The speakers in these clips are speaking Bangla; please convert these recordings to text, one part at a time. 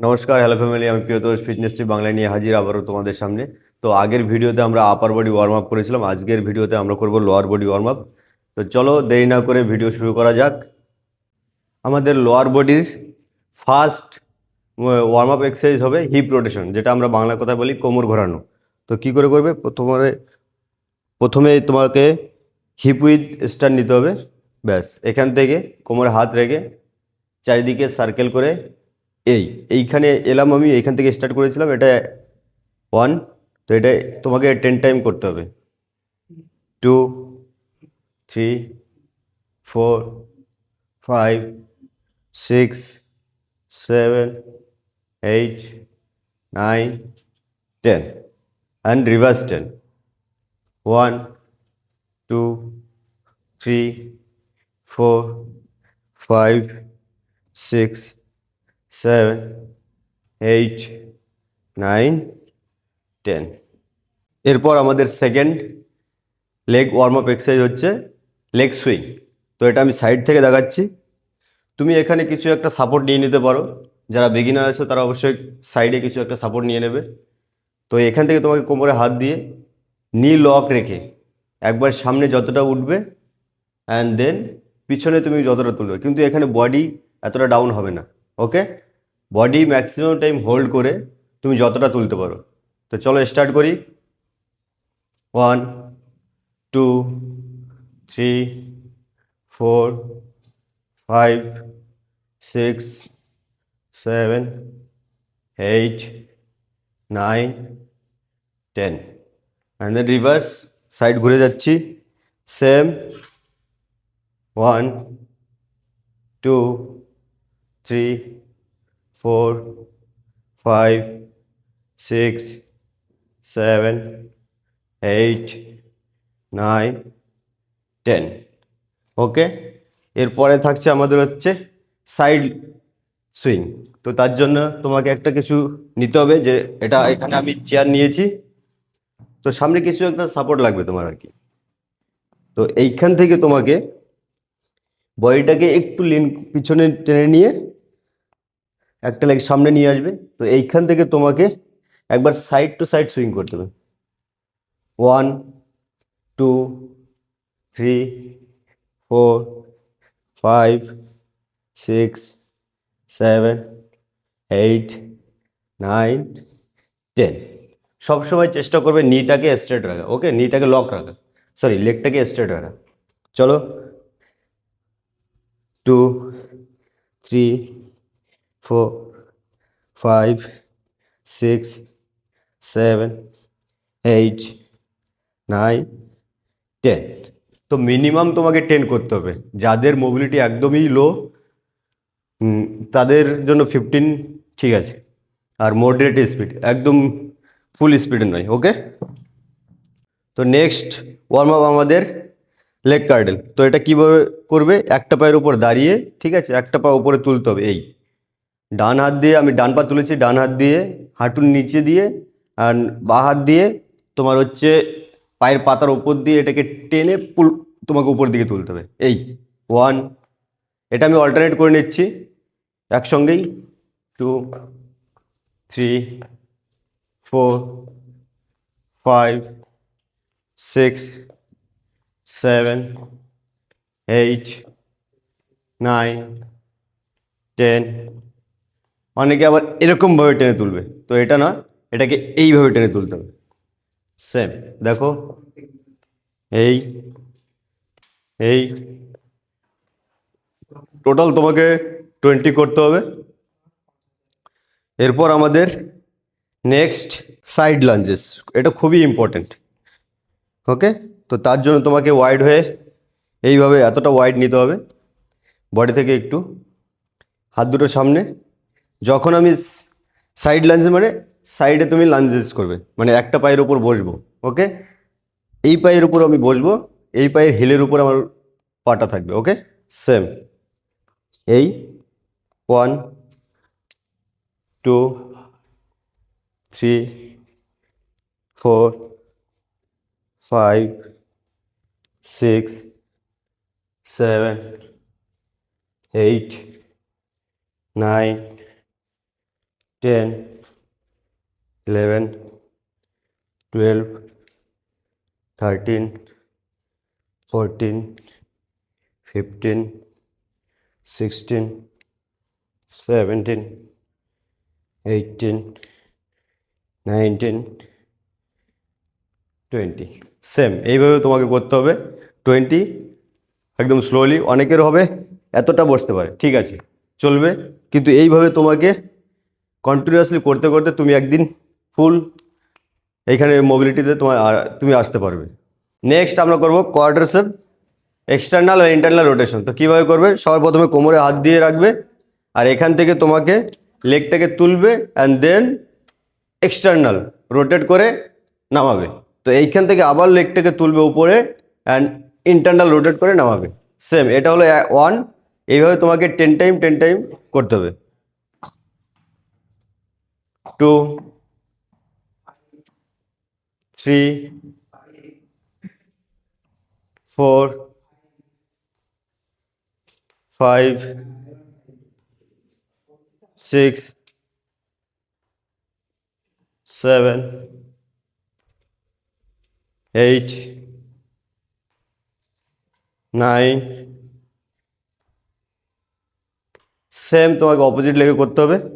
নমস্কার হ্যালো ফ্যামিলি আমি প্রিয়তোষ ফিটনেস টিপ বাংলা নিয়ে হাজির আবারও তোমাদের সামনে। তো আগের ভিডিওতে আমরা আপার বডি ওয়ার্ম আপ করেছিলাম, আজকের ভিডিওতে আমরা করব লোয়ার বডি ওয়ার্ম আপ তো চলো দেরি না করে ভিডিও শুরু করা যাক। আমাদের লোয়ার বডির ফার্স্ট ওয়ার্ম আপ এক্সারসাইজ হবে হিপ রোটেশন যেটা আমরা বাংলা কথায় বলি কোমর ঘোরানো। তো কি করে করবে? প্রথমে প্রথমে তোমাকে হিপ উইথ স্টার নিতে হবে, ব্যাস। এখান থেকে কোমরে হাত রেখে চারিদিকে সার্কেল করে এই, এইখানে এলাম আমি, এইখান থেকে স্টার্ট করেছিলাম, এটা ওয়ান তো এটা তোমাকে টেন টাইম করতে হবে। Two three four five six seven eight nine ten and reverse ten one two three four five six seven eight nine ten এরপর আমাদের second leg warm up exercise হচ্ছে লেগ সুইং তো এটা আমি সাইড থেকে দেখাচ্ছি। তুমি এখানে কিছু একটা সাপোর্ট নিয়ে নিতে পারো। যারা বিগিনার আছে, তারা অবশ্যই সাইডে কিছু একটা সাপোর্ট নিয়ে নেবে। তো এখান থেকে তোমাকে কোমরে হাত দিয়ে নি লক রেখে একবার সামনে যতটা উঠবে অ্যান্ড দেন পিছনে তুমি যতটা তুলবে। কিন্তু এখানে বডি এতটা ডাউন হবে না। Okay body maximum time hold করে তুমি যতটা তুলতে পারো। তো চলো স্টার্ট করি। One two three four five six seven eight nine ten and then reverse side ঘুরে যাচ্ছি। Same one two three four five six seven eight nine ten okay এরপরে থাকছে আমাদের হচ্ছে সাইড সুইং তো তার জন্য তোমাকে একটা কিছু নিতে হবে যে এটা এখানে আমি চেয়ার নিয়েছি। তো সামনে কিছু একটা সাপোর্ট লাগবে তোমার আর কি। তো এইখান থেকে তোমাকে বডিটাকে একটু লিন পিছনে টেনে নিয়ে একটা লেগ সামনে নিয়ে আসবে, তো এইখান থেকে তোমাকে একবার সাইড টু সাইড সুইং করতে হবে। One two three four five six seven eight nine ten সবসময় চেষ্টা করবে নিটাকে স্ট্রেট রাখা ওকে নিটাকে লক রাখা। সরি লেগটাকে স্ট্রেট রাখা। চলো। Two three four five six seven eight nine ten তো মিনিমাম তোমাকে টেন করতে হবে। যাদের মোবিলিটি একদমই লো তাদের জন্য ফিফটিন ঠিক আছে। আর মডারেট স্পিড একদম ফুল স্পিডে নয় ওকে তো নেক্সট ওয়ার্ম আপ আমাদের লেগ কার্ডেল তো এটা কীভাবে করবে? একটা পায়ের উপর দাঁড়িয়ে, ঠিক আছে? একটা পা উপরে তুলতে হবে, এই। ডান হাত দিয়ে আমি ডান পা তুলেছি, ডান হাত দিয়ে, হাঁটুর নিচে দিয়ে, আর বা হাত দিয়ে তোমার হচ্ছে পায়ের পাতার উপর দিয়ে এটাকে টেনে পুল, তোমাকে উপর দিকে তুলতে হবে। এই ওয়ান এটা আমি অল্টারনেট করে নিচ্ছি, একসঙ্গেই two three four five six seven eight nine ten অনেকে আবার এরকমভাবে টেনে তুলবে। তো এটা না এটাকে এইভাবে টেনে তুলতে হবে। সেম দেখো। এই এই। টোটাল তোমাকে টোয়েন্টি করতে হবে। এরপর আমাদের নেক্সট সাইড লাঞ্জেস এটা খুবই ইম্পর্ট্যান্ট ওকে তো তার জন্য তোমাকে ওয়াইড হয়ে এইভাবে এতটা ওয়াইড নিতে হবে। বডি থেকে একটু, হাত দুটো সামনে। যখন আমি সাইড লাঞ্জ মানে সাইডে তুমি লাঞ্জেস করবে। মানে একটা পায়ের উপর বসবো ওকে এই পায়ের উপর আমি বসবো, এই পায়ের হিলের উপর আমার পাটা থাকবে ওকে সেম এই one two three four five six seven eight nine ten eleven twelve thirteen fourteen fifteen sixteen seventeen eighteen nineteen twenty same এইভাবে তোমাকে করতে হবে। টোয়েন্টি একদম স্লোলি অনেকের হবে, এতটা বসতে পারে। ঠিক আছে, চলবে। কিন্তু এইভাবে তোমাকে কন্টিনিউয়াসলি করতে করতে তুমি একদিন ফুল এইখানে মোবিলিটিতে তোমার তুমি আসতে পারবে। নেক্সট আমরা করব কোয়ার্টারসেপ এক্সটার্নাল আর ইন্টারনাল রোটেশন তো কীভাবে করবে? সবার প্রথমে কোমরে হাত দিয়ে রাখবে আর এখান থেকে তোমাকে লেগটাকে তুলবে অ্যান্ড দেন এক্সটার্নাল রোটেট করে নামাবে। তো এইখান থেকে আবার লেগটাকে তুলবে উপরে অ্যান্ড ইন্টারনাল রোটেট করে নামাবে। সেম এটা হলো ওয়ান এইভাবে তোমাকে টেন টাইম টেন টাইম করতে হবে। Two three four five six seven, eight, nine, same তোমাকে অপোজিট লেগে করতে হবে।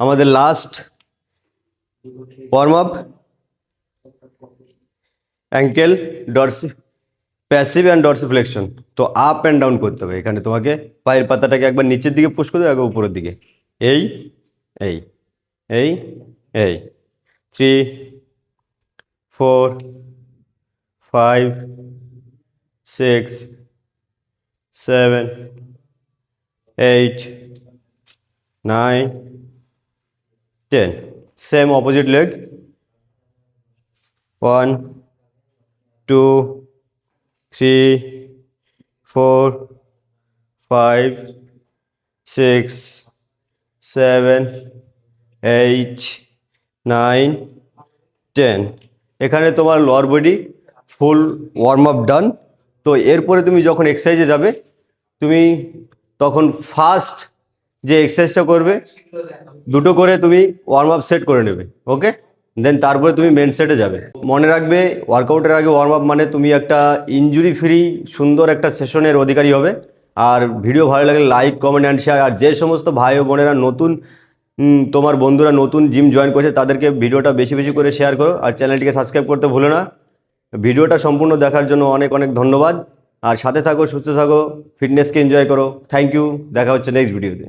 আমাদের last warm up ankle dorsi passive and dorsiflexion তো আপ অ্যান্ড ডাউন করতে হবে। এখানে তোমাকে পায়ের পাতাটাকে একবার নিচের দিকে পুশ করতে হবে একবার উপরের দিকে। এই এই এই এই। Three four five six seven eight nine ten same opposite leg one two three four five six seven eight nine ten এখানে তোমার lower body full warm up done তো এরপরে তুমি যখন এক্সারসাইজে যাবে, তুমি তখন ফার্স্ট যে এক্সারসাইজটা করবে, দুটো করে তুমি ওয়ার্ম আপ সেট করে নেবে ওকে দেন তারপরে তুমি মেন সেটে যাবে। মনে রাখবে ওয়ার্কআউটের আগে ওয়ার্ম আপ মানে তুমি একটা ইনজুরি ফ্রি সুন্দর একটা সেশনের অধিকারী হবে। আর ভিডিও ভালো লাগলে লাইক কমেন্ট অ্যান্ড শেয়ার আর যে সমস্ত ভাই ও বোনেরা নতুন তোমার বন্ধুরা নতুন জিম জয়েন করেছে, তাদেরকে ভিডিওটা বেশি বেশি করে শেয়ার করো। আর চ্যানেলটিকে সাবস্ক্রাইব করতে ভুলো না। ভিডিওটা সম্পূর্ণ দেখার জন্য অনেক অনেক ধন্যবাদ। আর সাথে থাকো, সুস্থ থাকো ফিটনেসকে এনজয় করো। থ্যাংক ইউ দেখা হচ্ছে নেক্সট ভিডিওতে